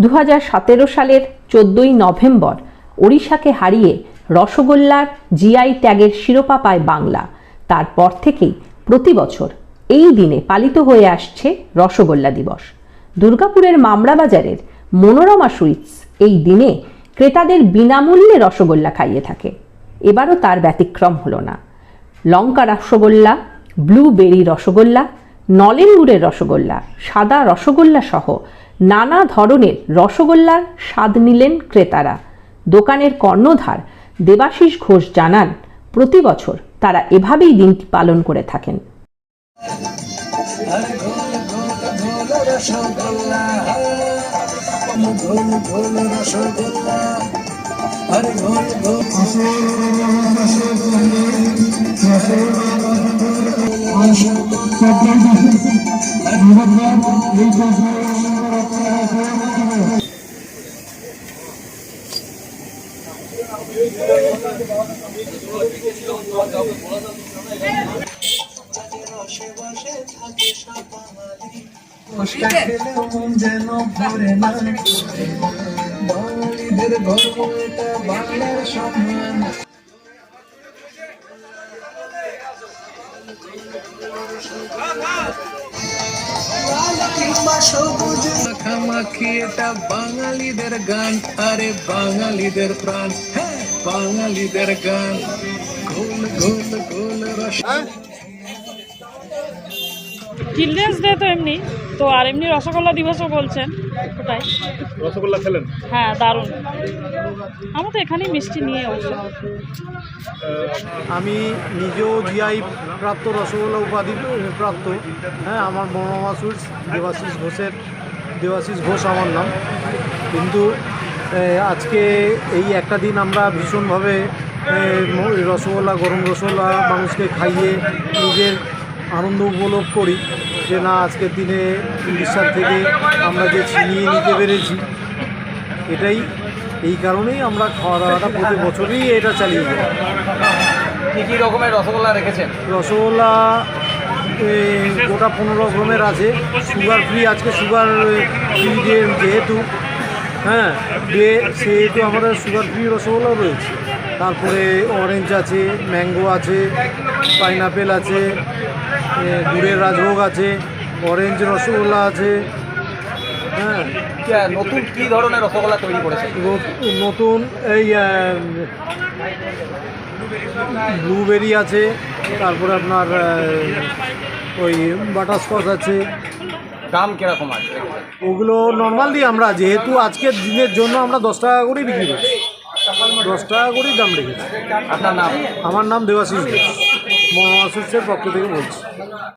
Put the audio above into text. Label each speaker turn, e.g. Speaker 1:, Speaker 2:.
Speaker 1: দু হাজার সতেরো সালের চোদ্দই নভেম্বর ওড়িশাকে হারিয়ে রসগোল্লার জিআই ট্যাগের শিরোপা পায় বাংলা। তারপর থেকেই প্রতি বছর এই দিনে পালিত হয়ে আসছে রসগোল্লা দিবস। দুর্গাপুরের মামরা বাজারের মনোরমা সুইটস এই দিনে ক্রেতাদের বিনামূল্যে রসগোল্লা খাইয়ে থাকে। এবারও তার ব্যতিক্রম হলো না। লঙ্কা রসগোল্লা, ব্লুবেরি রসগোল্লা, নলেন গুড়ের রসগোল্লা, সাদা রসগোল্লা সহ নানা ধরনের রসগোল্লার স্বাদ নিলেন ক্রেতারা। দোকানের কর্ণধার দেবাশিস ঘোষ জানান প্রতি বছর তারা এভাবেই দিনটি পালন করে থাকেন।
Speaker 2: সবুজ মাখামাখি এটা বাঙালিদের গান আরে বাঙালিদের প্রাণ। হ্যাঁ বাঙালিদের গান। গোল গোল গোল রস
Speaker 3: চিলড্রেন্স ডে তো এমনি। তো আর এমনি রসগোল্লা দিবসও বলছেন ওটাই
Speaker 4: রসগোল্লা খেলেন?
Speaker 3: হ্যাঁ দারুণ। আমরা তো এখানেই মিষ্টি নিয়ে অবশ্য।
Speaker 5: আমি নিজেও জিআই প্রাপ্ত রসগোল্লা উপাধি প্রাপ্ত। হ্যাঁ আমার সুইটস দেবাশিস ঘোষের দেবাশিস ঘোষ আমার নাম। কিন্তু আজকে এই একটা দিন আমরা ভীষণভাবে রসগোল্লা গরম রসগোল্লা মানুষকে খাইয়ে নিজের আনন্দ উপভোগ করি যে না আজকের দিনে উড়িষ্যার থেকে আমরা যে ছিনিয়ে নিতে পেরেছি এটাই এই কারণেই আমরা খাওয়া দাওয়াটা প্রতি বছরই এটা চালিয়ে যাই।
Speaker 4: কি কি রকমের রসগোল্লা রেখেছেন?
Speaker 5: রসগোল্লা গোটা পনেরো রকমের আছে। সুগার ফ্রি আজকে সুগার ফ্রি যেহেতু হ্যাঁ দিয়ে সেহেতু আমাদের সুগার ফ্রি রসগোল্লা রয়েছে। তারপরে অরেঞ্জ আছে ম্যাঙ্গো আছে পাইনাপেল আছে গুড়ের রাজভোগ আছে অরেঞ্জ রসগোল্লা আছে হ্যাঁ।
Speaker 4: নতুন কি ধরনের রসগোল্লা তৈরি করেছেন
Speaker 5: নত- নতুন এই ব্লুবেরি আছে তারপরে আপনার ওই বাটারস্কচ আছে
Speaker 4: দাম কীরকম আছে?
Speaker 5: ওগুলো নর্মাল দিই আমরা যেহেতু আজকের দিনের জন্য আমরা দশ টাকা করেই বিক্রি করছি। দশ টাকা করেই দাম রেখেছি।
Speaker 4: আপনার নাম?
Speaker 5: আমার নাম দেবাশিস ঘোষ। মহাশিষের পক্ষ থেকে বলছি।